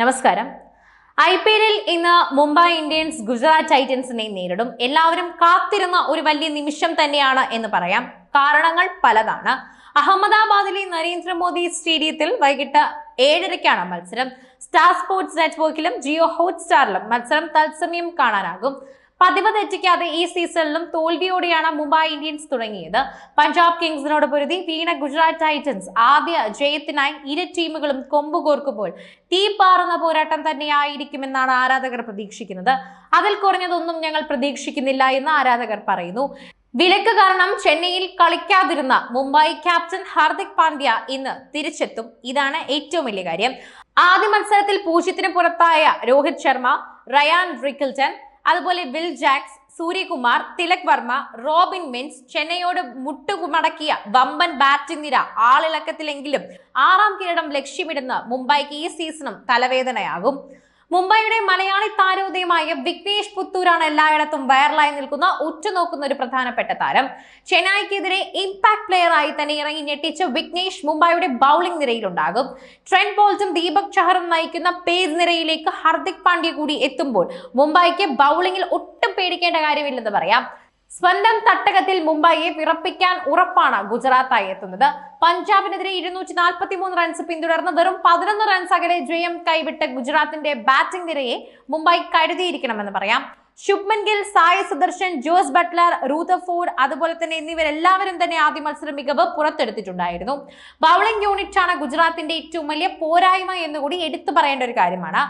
നമസ്കാരം. I P എല്ലിൽ ഇന്ന് മുംബൈ ഇന്ത്യൻസ് ഗുജറാത്ത് ടൈറ്റൻസിനെ നേരിടും. എല്ലാവരും കാത്തിരുന്ന ഒരു വലിയ നിമിഷം തന്നെയാണ് എന്ന് പറയാം. കാരണങ്ങൾ പലതാണ്. അഹമ്മദാബാദിലെ നരേന്ദ്രമോദി സ്റ്റേഡിയത്തിൽ വൈകിട്ട് ഏഴരയ്ക്കാണ് മത്സരം. സ്റ്റാർ സ്പോർട്സ് നെറ്റ്വർക്കിലും ജിയോ ഹോട്ട് ഹോട്ട്സ്റ്റാറിലും മത്സരം തത്സമയം കാണാനാകും. പതിവ് തെറ്റിക്കാതെ ഈ സീസണിലും തോൽവിയോടെയാണ് മുംബൈ ഇന്ത്യൻസ് തുടങ്ങിയത്. പഞ്ചാബ് കിങ്സിനോട് പൊരുതി വീണ ഗുജറാത്ത് ടൈറ്റൻസ് ആദ്യ ജയത്തിനായി ഇരു ടീമുകളും കൊമ്പുകോർക്കുമ്പോൾ തീ പാറുന്ന പോരാട്ടം തന്നെയായിരിക്കുമെന്നാണ് ആരാധകർ പ്രതീക്ഷിക്കുന്നത്. അതിൽ കുറഞ്ഞതൊന്നും ഞങ്ങൾ പ്രതീക്ഷിക്കുന്നില്ല എന്ന് ആരാധകർ പറയുന്നു. വിലക്ക് കാരണം ചെന്നൈയിൽ കളിക്കാതിരുന്ന മുംബൈ ക്യാപ്റ്റൻ ഹാർദിക് പാണ്ഡ്യ ഇന്ന് തിരിച്ചെത്തും. ഇതാണ് ഏറ്റവും വലിയ കാര്യം. ആദ്യ മത്സരത്തിൽ പൂജ്യത്തിന് പുറത്തായ രോഹിത് ശർമ്മ റയാൻ റിക്കിൾട്ടൺ അതുപോലെ Will Jacks Suryakumar Tilak Varma Robin Minz ചെന്നൈയോട് മുട്ടുമടക്കിയ വമ്പൻ ബാറ്റിംഗ് നിര ആളിളക്കത്തിലെങ്കിലും ആറാം കിരീടം ലക്ഷ്യമിടുന്ന മുംബൈക്ക് ഈ സീസണും തലവേദനയാകും. മുംബൈയുടെ മലയാളി താരോദയമായ വിഘ്നേഷ് പുത്തൂരാണ് എല്ലായിടത്തും വൈറലായി നിൽക്കുന്ന ഉറ്റുനോക്കുന്ന ഒരു പ്രധാനപ്പെട്ട താരം. ചെന്നൈക്കെതിരെ ഇമ്പാക്ട് പ്ലെയറായി തന്നെ ഇറങ്ങി ഞെട്ടിച്ച വിഘ്നേഷ് മുംബൈയുടെ ബൗളിംഗ് നിരയിലുണ്ടാകും. ട്രെൻഡ് ബോൾസും ദീപക് ചഹറും നയിക്കുന്ന പേസ് നിരയിലേക്ക് ഹർദിക് പാണ്ഡ്യ കൂടി എത്തുമ്പോൾ മുംബൈക്ക് ബൗളിംഗിൽ ഒട്ടും പേടിക്കേണ്ട കാര്യമില്ലെന്ന് പറയാം. സ്വന്തം തട്ടകത്തിൽ മുംബൈയെ വിറപ്പിക്കാൻ ഉറപ്പാണ് ഗുജറാത്തായി എത്തുന്നത്. പഞ്ചാബിനെതിരെ ഇരുന്നൂറ്റി നാൽപ്പത്തി മൂന്ന് റൺസ് പിന്തുടർന്ന് വെറും പതിനൊന്ന് റൺസ് അകലെ ജയം കൈവിട്ട ഗുജറാത്തിന്റെ ബാറ്റിംഗ് നിരയെ മുംബൈ കരുതിയിരിക്കണമെന്ന് പറയാം. Shubman Gill Sai Sudharsan Jos Buttler Rutherford അതുപോലെ തന്നെ എന്നിവരെല്ലാവരും തന്നെ ആദ്യ മത്സരം മികവ് പുറത്തെടുത്തിട്ടുണ്ടായിരുന്നു. ബൗളിംഗ് യൂണിറ്റ് ആണ് ഗുജറാത്തിന്റെ ഏറ്റവും വലിയ പോരായ്മ എന്നുകൂടി എടുത്തു പറയേണ്ട ഒരു കാര്യമാണ്.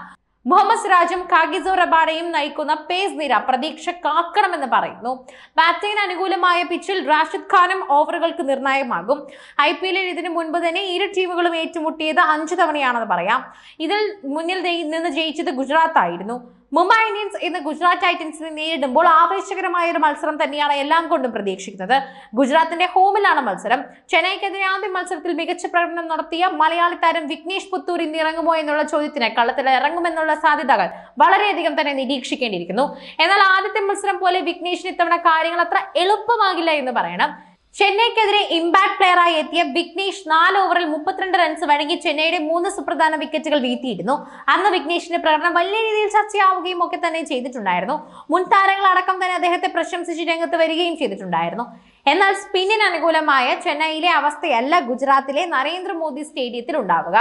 മുഹമ്മദ് സിറാജും കാഗിസോ റബാഡയും നയിക്കുന്ന പേസ് നിര പ്രതീക്ഷ കാക്കണമെന്ന് പറയുന്നു. ബാറ്റിംഗിന് അനുകൂലമായ പിച്ചിൽ റാഷിദ് ഖാനും ഓവറുകൾക്ക് നിർണായകമാകും. ഐ പി എല്ലിൽ ഇതിനു മുൻപ് തന്നെ ഇരു ടീമുകളും ഏറ്റുമുട്ടിയത് അഞ്ചു തവണയാണെന്ന് പറയാം. ഇതിൽ മുന്നിൽ നിന്ന് ജയിച്ചത് ഗുജറാത്ത് ആയിരുന്നു മുംബൈ ഇന്ത്യൻസ് ഇന്ന് ഗുജറാത്ത് ടൈറ്റൻസിനെ നേരിടുമ്പോൾ ആവേശകരമായ ഒരു മത്സരം തന്നെയാണ് എല്ലാം കൊണ്ടും പ്രതീക്ഷിക്കുന്നത്. ഗുജറാത്തിന്റെ ഹോമിലാണ് മത്സരം. ചെന്നൈക്കെതിരെ ആദ്യ മത്സരത്തിൽ മികച്ച പ്രകടനം നടത്തിയ മലയാളി താരം വിഘ്നേഷ് പുത്തൂർ ഇന്ന് ഇറങ്ങുമോ എന്നുള്ള ചോദ്യത്തിന് കള്ളത്തിൽ ഇറങ്ങുമെന്നുള്ള സാധ്യതകൾ വളരെയധികം തന്നെ നിരീക്ഷിക്കേണ്ടിയിരിക്കുന്നു. എന്നാൽ ആദ്യത്തെ മത്സരം പോലെ വിഘ്നേഷിന് ഇത്തവണ കാര്യങ്ങൾ അത്ര എളുപ്പമാകില്ല എന്ന് പറയണം. ചെന്നൈക്കെതിരെ ഇമ്പാക്ട് പ്ലെയറായി എത്തിയ വിഘ്നേഷ് നാല് ഓവറിൽ മുപ്പത്തിരണ്ട് റൺസ് വഴങ്ങി ചെന്നൈയുടെ മൂന്ന് സുപ്രധാന വിക്കറ്റുകൾ വീഴ്ത്തിയിരുന്നു. അന്ന് വിഘ്നേഷിന്റെ പ്രകടനം വലിയ രീതിയിൽ ചർച്ചയാവുകയും ഒക്കെ തന്നെ ചെയ്തിട്ടുണ്ടായിരുന്നു. മുൻ താരങ്ങൾ അടക്കം തന്നെ അദ്ദേഹത്തെ പ്രശംസിച്ച് രംഗത്ത് വരികയും ചെയ്തിട്ടുണ്ടായിരുന്നു. എന്നാൽ സ്പിന്നിന് അനുകൂലമായ ചെന്നൈയിലെ അവസ്ഥയല്ല ഗുജറാത്തിലെ നരേന്ദ്രമോദി സ്റ്റേഡിയത്തിൽ ഉണ്ടാവുക.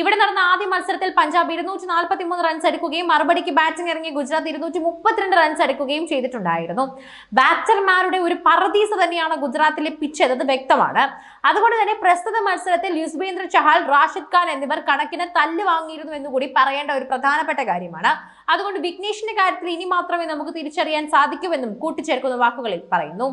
ഇവിടെ നടന്ന ആദ്യ മത്സരത്തിൽ പഞ്ചാബ് ഇരുന്നൂറ്റി നാൽപ്പത്തി മൂന്ന് റൺസ് എടുക്കുകയും മറുപടിക്ക് ബാറ്റിംഗ് ഇറങ്ങിയ ഗുജറാത്ത് ഇരുന്നൂറ്റി മുപ്പത്തിരണ്ട് റൺസ് എടുക്കുകയും ചെയ്തിട്ടുണ്ടായിരുന്നു. ബാറ്റർമാരുടെ ഒരു പറദീസ തന്നെയാണ് ഗുജറാത്തിലെ പിച്ച് എന്നത് വ്യക്തമാണ്. അതുകൊണ്ട് തന്നെ പ്രസ്തുത മത്സരത്തിൽ യുസ്ബേന്ദ്ര ചഹാൽ റാഷിദ് ഖാൻ എന്നിവർ കണക്കിന് തല്ല് വാങ്ങിയിരുന്നു എന്ന് കൂടി പറയേണ്ട ഒരു പ്രധാനപ്പെട്ട കാര്യമാണ്. അതുകൊണ്ട് വിഘ്നേഷിന്റെ കാര്യത്തിൽ ഇനി മാത്രമേ നമുക്ക് തിരിച്ചറിയാൻ സാധിക്കൂവെന്നും കൂട്ടിച്ചേർക്കുന്ന വാക്കുകളിൽ പറയുന്നു.